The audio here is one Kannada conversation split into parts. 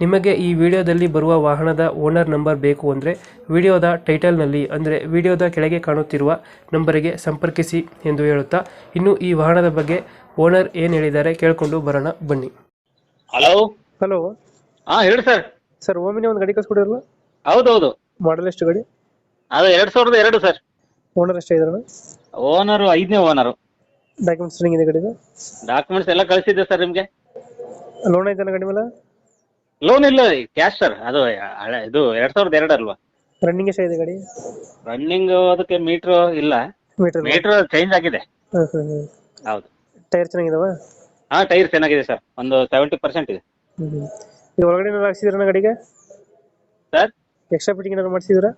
ನಿಮಗೆ ಈ ವಿಡಿಯೋದಲ್ಲಿ ಬರುವ ವಾಹನದ ಓನರ್ ನಂಬರ್ ಬೇಕು ಅಂದರೆ ವಿಡಿಯೋದ ಟೈಟಲ್ನಲ್ಲಿ ಅಂದರೆ ವಿಡಿಯೋದ ಕೆಳಗೆ ಕಾಣುತ್ತಿರುವ ನಂಬರಿಗೆ ಸಂಪರ್ಕಿಸಿ ಎಂದು ಹೇಳುತ್ತಾ ಇನ್ನು ಈ ವಾಹನದ ಬಗ್ಗೆ ಓನರ್ ಏನು ಹೇಳಿದ್ದಾರೆ ಕೇಳಿಕೊಂಡು ಬರೋಣ ಬನ್ನಿ. ಹಲೋ? ಹಲೋ. ಹಾ ಹೇಳಿ ಸರ್. ಸರ್ ಓಮಿನಿ ಒಂದು ಗಾಡಿ ಕಳ್ಸ್ಕೊಡಿರಲ್ಲ? ಹೌದೌದು. ಮಾಡಲ್ ಎಷ್ಟು ಗಾಡಿ? ಅದು ಎರಡ್ ಸಾವಿರದ ಎರಡು ಸರ್. ಓನರ್ ಎಷ್ಟೇ ಇದಾರಣ ಓನರು ಐದನೇ ಓನರು ಡಾಕ್ಯುಮೆಂಟ್ಸ್ ರನ್ನಿಂಗ್ ಇದೆ ಗಾಡಿದು? ಡಾಕ್ಯುಮೆಂಟ್ಸ್ ಎಲ್ಲ ಕಳಿಸಿದ್ದೆ ಸರ್ ನಿಮಗೆ. ಲೋನ್ ಐತನ ಗಾಡಿ ಮೇಲೆ? ಲೋನ್ ಇಲ್ಲ ಕ್ಯಾಶ್ ಸರ್ ಅದು ಹಳೆ ಇದು ಎರಡ್ ಸಾವಿರದ ಎರಡು ಅಲ್ವಾ? ರನ್ನಿಂಗ್ ಗಾಡಿ? ರನ್ನಿಂಗ್ ಅದಕ್ಕೆ ಮೀಟರ್ ಇಲ್ಲ. ಮೀಟರ್ ಮೀಟ್ರ್ ಚೇಂಜ್ ಆಗಿದೆ. ಹಾಂ ಹಾಂ ಹಾಂ. ಹೌದು. ಟೈರ್ ಚೆನ್ನಾಗಿದಾವ? ಹಾ ಟೈರ್ ಚೆನ್ನಾಗಿದೆ ಸರ್ ಒಂದು ಸೆವೆಂಟಿ ಪರ್ಸೆಂಟ್ ಇದೆ. ಹ್ಞೂ ಹ್ಞೂ ಇದು ಒಳಗಡೆ ಏನಾದ್ರು ಹಾಕ್ಸಿದ್ರಣ್ಣ ಗಾಡಿಗೆ? ಸರ್ ಎಕ್ಸ್ಟ್ರಾ ಫಿಟ್ಟಿಂಗ್ ಏನಾದ್ರು ಮಾಡಿಸಿದ್ರಾ?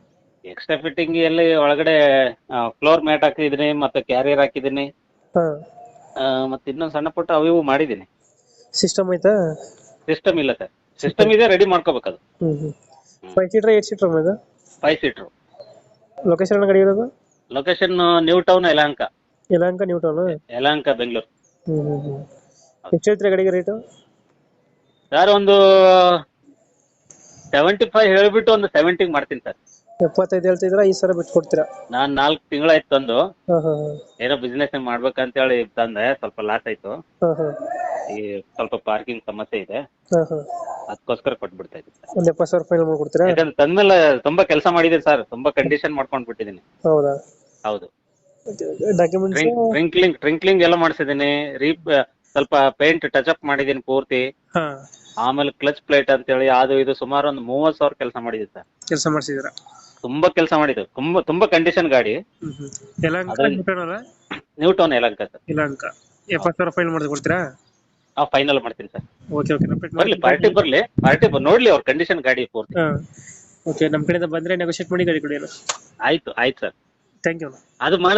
ಎಕ್ಸ್ಟ್ರಾ ಫಿಟ್ಟಿಂಗ್ ಎಲ್ಲಿ ಒಳಗಡೆ ಫ್ಲೋರ್ ಮ್ಯಾಟ್ ಹಾಕಿದ್ದೀನಿ ಮತ್ತೆ ಕ್ಯಾರಿಯರ್ ಹಾಕಿದ್ದೀನಿ. ಹಾಂ. ಆ, ಮತ್ತೆ ಇನ್ನೊಂದು ಸಣ್ಣ ಪುಟ್ಟ ಅವು ಇವು ಮಾಡಿದ್ದೀನಿ. ಸಿಸ್ಟಮ್ ಐತಾ? ಸಿಸ್ಟಮ್ ಇಲ್ಲ ಸರ್ ಸಿಸ್ಟಮ್ ಇದೆ ರೆಡಿ ಮಾಡ್ಕೋಬೇಕು ಅದು ಫೈವ್ ಸೀಟರ್ ಏಟ್ ಸೀಟರ್ ಇದು ಫೈವ್ ಸೀಟರ್ ಲೊಕೇಶನ್ ಗಾಡಿ ಇರೋದು? Location new town Yelahanka Yelahanka new town Yelahanka Bengaluru ಎಷ್ಟು ಹೇಳ್ತೀರಾ ಗಾಡಿಗೆ ರೇಟು ಸರ್ ಒಂದು ಸೆವೆಂಟಿ ಫೈವ್ ಹೇಳ್ಬಿಟ್ಟು ಒಂದು ಸೆವೆಂಟಿಗೆ ಮಾಡ್ತೀನಿ ಸರ್ ಎಪ್ಪತ್ತೈದು ಹೇಳ್ತಿದ್ರ ಈ ಸಲ ಬಿಟ್ಟು ಕೊಡ್ತೀರಾ ನಾನು ನಾಲ್ಕು ತಿಂಗಳಾಯ್ತು ತಂದು. ಏನೋ ಬಿಸ್ನೆಸ್ ಮಾಡ್ಬೇಕಂತೇಳಿ ತಂದೆ ಸ್ವಲ್ಪ ಲಾಸ್ ಆಯ್ತು. ಈ ಸ್ವಲ್ಪ ಪಾರ್ಕಿಂಗ್ ಸಮಸ್ಯೆ ಇದೆ. ಅದಕ್ಕೋಸ್ಕರ ಕೊಟ್ಬಿಡ್ತಾ ಇದ್ದೀನಿ ಸರ್. ಒಂದು ಎಪ್ಪತ್ತು ಸಾವಿರ ಫೈನಲ್ ಮಾಡ್ಕೊಡ್ತೀರಾ? ಯಾಕಂದ್ರೆ ತಂದ್ಮೇಲೆ ತುಂಬಾ ಕೆಲಸ ಮಾಡಿದ್ದೀನಿ ಸರ್. ತುಂಬಾ ಕಂಡೀಷನ್ ಮಾಡ್ಕೊಂಡ್ ಬಿಟ್ಟಿದ್ದೀನಿ ಹೌದಾ. ಹೌದು ಡಾಕ್ಯುಮೆಂಟ್ಸ್ ಟ್ರಿಂಕ್ಲಿಂಗ್ ಟ್ರಿಂಕ್ಲಿಂಗ್ ಎಲ್ಲ ಮಾಡಿಸಿದ್ದೀನಿ ರೀ ಸ್ವಲ್ಪ ಪೇಂಟ್ ಟಚ್ ಅಪ್ ಮಾಡಿದೀನಿ ಪೂರ್ತಿ. ಹಾಂ. ಆಮೇಲೆ ಕ್ಲಚ್ ಪ್ಲೇಟ್ ಅಂತ ಹೇಳಿ ಅದು ಇದು ಸುಮಾರು ಒಂದು ಮೂವತ್ತು ಸಾವಿರ ಕೆಲಸ ಮಾಡಿದೆ ಸರ್. ಕೆಲಸ ಮಾಡಿಸಿದ್ರ? ತುಂಬಾ ಕೆಲಸ ಮಾಡಿದ್ರು ತುಂಬಾ ತುಂಬಾ ಕಂಡೀಷನ್ ಗಾಡಿ. ಅದ್ರಲ್ಲಿ- ನ್ಯೂ ಅಲ್ಲ? Town Yelahanka sir. ಎಪ್ಪತ್ತು ಸಾವಿರ ಫೈನಲ್ ಆ ಫೈನಲ್ ಮಾಡ್ತೀನಿ ಸರ್. ಓಕೆ ಓಕೆ ಬರ್ಲಿ ಪಾರ್ಟಿ ಬರ್ಲಿ ಪಾರ್ಟಿ ನೋಡ್ಲಿ ಅವ್ರ ಕಂಡೀಷನ್ ಗಾಡಿ ಪೂರ್ತಿ. ಓಕೆ ನಮ್ಮ ಕಡೆಯಿಂದ ಬಂದ್ರೆ ನೆಗೋಶಿಯೇಟ್ ಮಾಡಿ ಗಾಡಿ ಕೊಡಿ ಆಯ್ತು ಆಯ್ತು ಸರ್. ಥ್ಯಾಂಕ್ ಯು ಅದು ಮಾಡಿದ್ರೆ